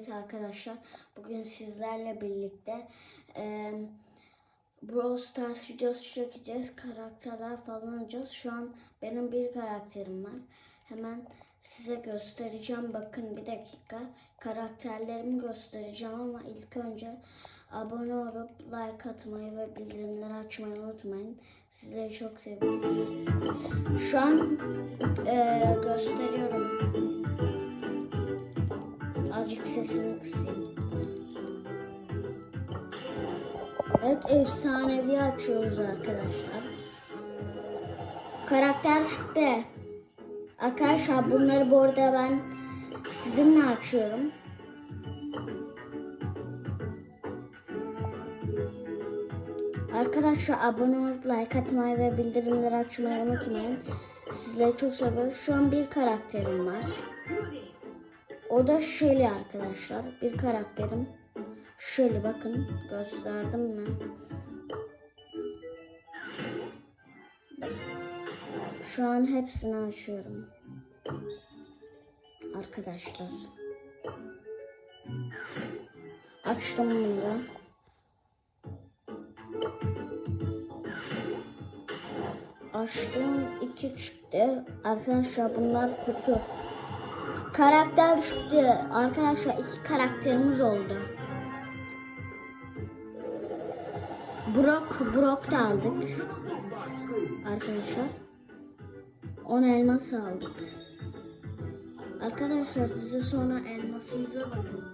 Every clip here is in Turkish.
Evet arkadaşlar bugün sizlerle birlikte e, Brawl Stars videosu çekeceğiz. Karakterler falan alacağız. Şu an benim bir karakterim var. Hemen size göstereceğim. Bakın bir dakika. Karakterlerimi göstereceğim ama ilk önce abone olup like atmayı ve bildirimleri açmayı unutmayın. Sizleri çok seviyorum. Şu an e, sesini kısayım. Evet efsanevi açıyoruz arkadaşlar. Karakter çıktı. Arkadaşlar bunları bu arada ben sizinle açıyorum. Arkadaşlar abone olup like atmayı ve bildirimleri açmayı unutmayın. Sizleri çok seviyorum. Şu an bir karakterim var. O da Shelly arkadaşlar. Bir karakterim. Shelly bakın. Gösterdim mi? Şu an hepsini açıyorum. Arkadaşlar. Açtım bunu da. Açtım iki çıktı. Arkadaşlar bunlar kutu. Karakter çıktı. Arkadaşlar iki karakterimiz oldu. Brock, Brock da aldık. Arkadaşlar. 10 elmas aldık. Arkadaşlar size sonra elmasımıza bakın.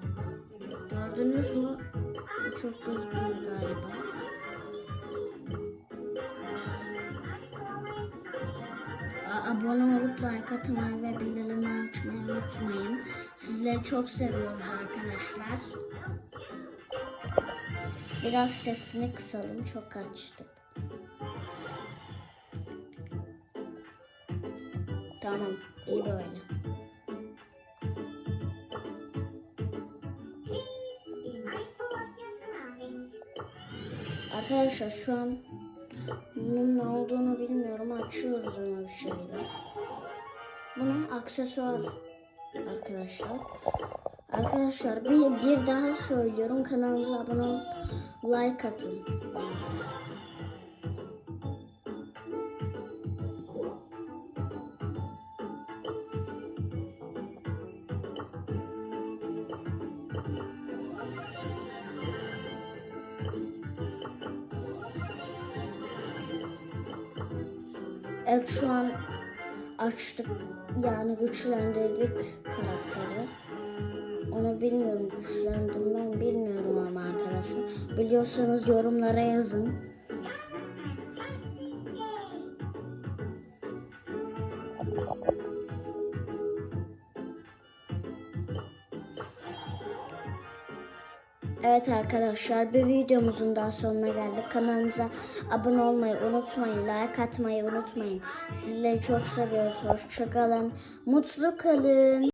Gördünüz mü? Çok gözükmüyor galiba. Abone olup like atmayı ve bildirimleri açmayı unutmayın. Sizleri çok seviyoruz arkadaşlar. Biraz sesini kısalım. Çok açtık. Tamam. iyi böyle. Arkadaşlar şu an bunun ne olduğunu bilmiyorum. Açıyoruz onu bir şeyle. Bunun aksesuar arkadaşlar. Arkadaşlar bir, bir daha söylüyorum. Kanalımıza abone olup like atın. Evet şu an açtık yani güçlendirdik karakteri. Onu bilmiyorum güçlendirmem bilmiyorum ama arkadaşlar. Biliyorsanız yorumlara yazın. Evet arkadaşlar bir videomuzun daha sonuna geldik. Kanalımıza abone olmayı unutmayın. Like atmayı unutmayın. Sizleri çok seviyoruz. Hoşçakalın. Mutlu kalın.